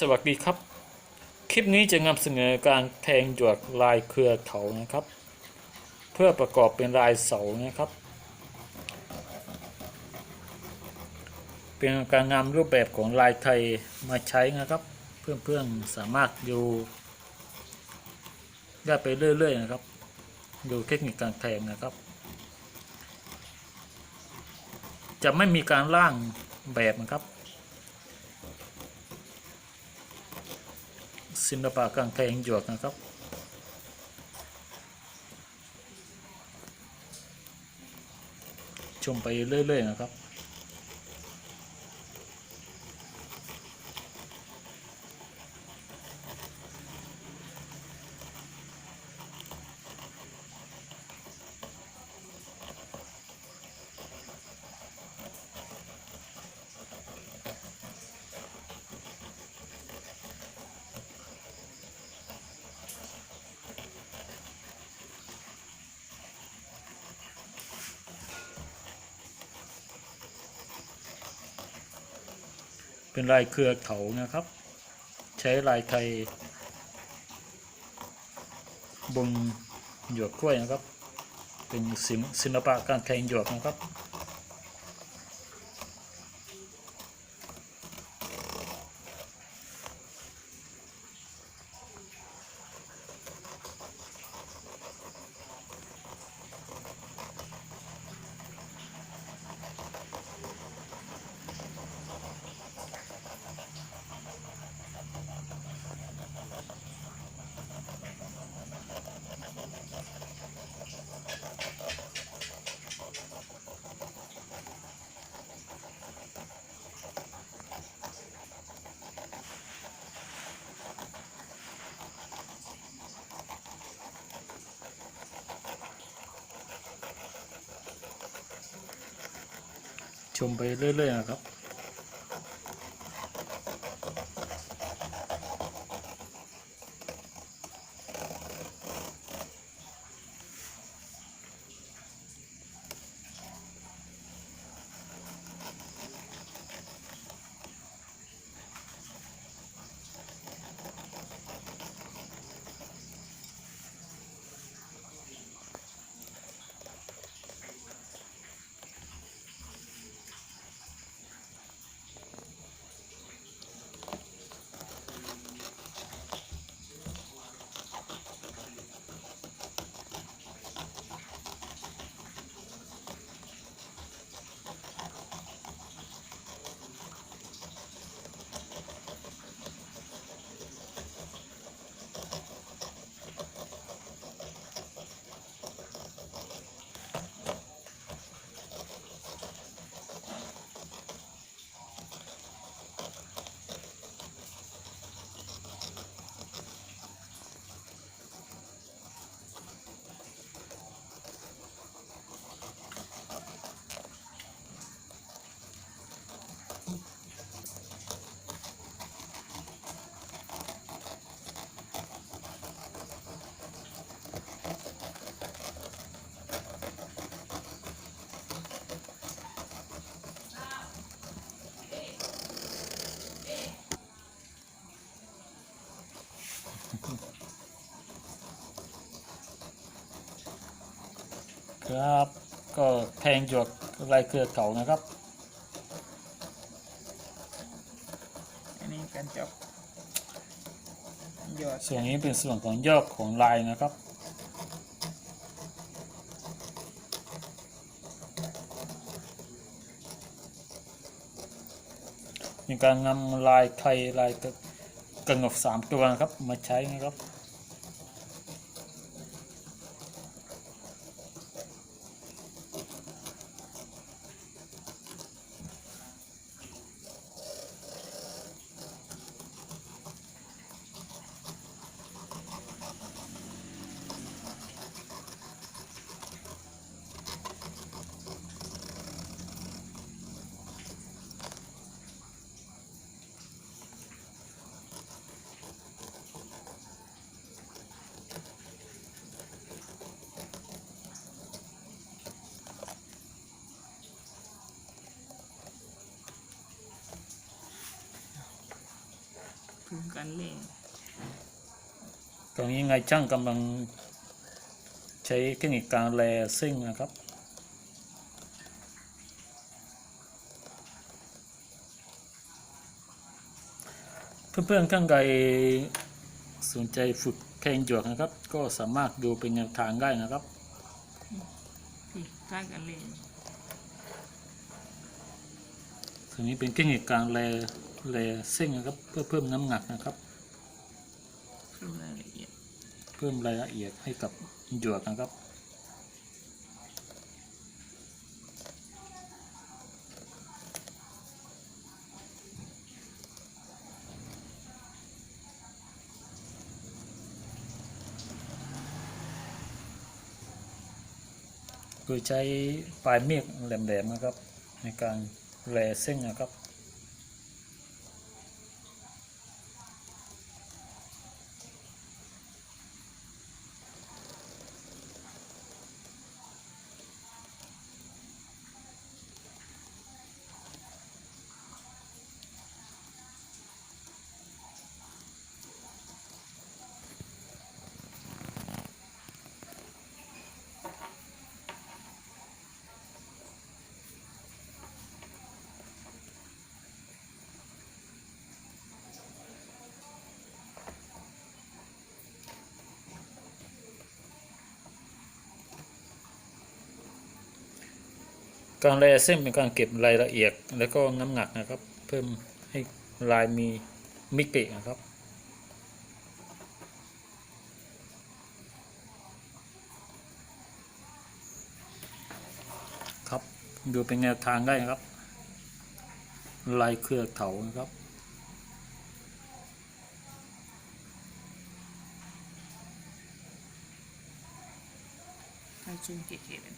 สวัสดีครับ คลิปนี้จะนำเสนอการแทงหยวกลายเครือเขานะครับ เพื่อประกอบเป็นลายเสานะครับ เป็นการนำรูปแบบของลายไทยมาใช้นะครับ เพื่อนๆสามารถดูได้ไปเรื่อยๆนะครับ ดูเทคนิคการแทงนะครับ จะไม่มีการล่างแบบนะครับ ศิลปะการแทงหยวกนะครับ ชมไปเรื่อย ๆ นะครับ เป็นลายเครือเขานะครับ ใช้ลายไทยบนหยวกกล้วยนะครับ เป็นศิลศิลปะการแทงหยวกนะครับ ชม ครับครับ ก็แทงหยวกลายเครือเขานะครับ อันนี้การจบยอดส่วนนี้เป็นส่วนของยอดของลายนะครับมีการนำลายไทยลายกระกระหนกสามตัวนะครับ มาใช้นะครับ พึ่งกันเล่นตรงนี้ไงช่างกำลังใช้เทคนิคการแลซิ่งนะครับเพื่อนๆข้างใดสนใจฝึกเพลงหยวกนะครับ ก็สามารถดูเป็นแนวทางได้นะครับพี่ท่ากันเล่นทีนี้เป็นเทคนิคการแล แลซิ่งนะครับ เพื่อเพิ่มน้ำหนักนะครับ เพิ่มรายละเอียดเพิ่มรายละเอียดให้กับหยวกนะครับ โดยใช้ปลายเมียกแหลมๆนะครับ ในการแลเส้นนะครับ การแลเส้นเป็นการเก็บรายละเอียด แล้วก็น้ำหนักนะครับ เพิ่มให้ลายมีมิตินะครับครับดูเป็นแนวทางได้นะครับ ลายเครือเถานะครับถ้าจุ่มเก๋ๆเลย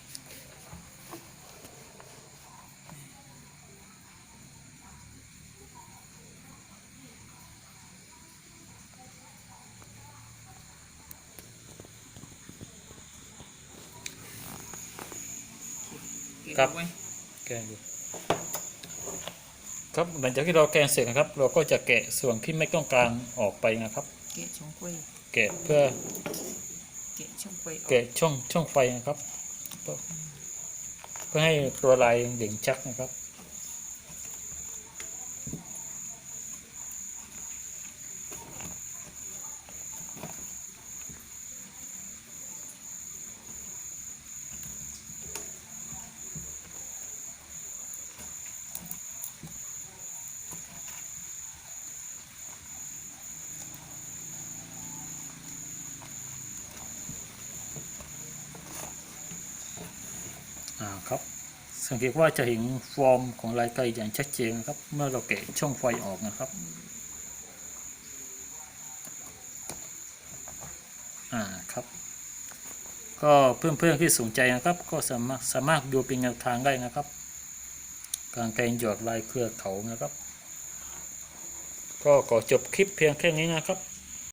ครับไว้แกงดูครับหลังจากที่เราแกงเสร็จนะครับ เราก็จะแกะส่วนที่ไม่ต้องการออกไปนะครับ เกะช่องกล้วยแกะเพื่อเกะช่องกล้วยออกแกะช่องช่องไฟนะครับ เพื่อเพื่อให้ตัวลายเด่นชัดนะครับ ครับสังเกตว่าจะเห็นฟอร์มของลายไกอย่างชัดเจนครับ เมื่อเราแกะช่องไฟออกนะครับอ่าครับ ก็เพื่อนๆที่สนใจนะครับ ก็สามารถสามารถดูเป็นแนวทางได้นะครับ การแกงหยอดลายเครือเขานะครับ ก็ขอจบคลิปเพียงแค่นี้นะครับ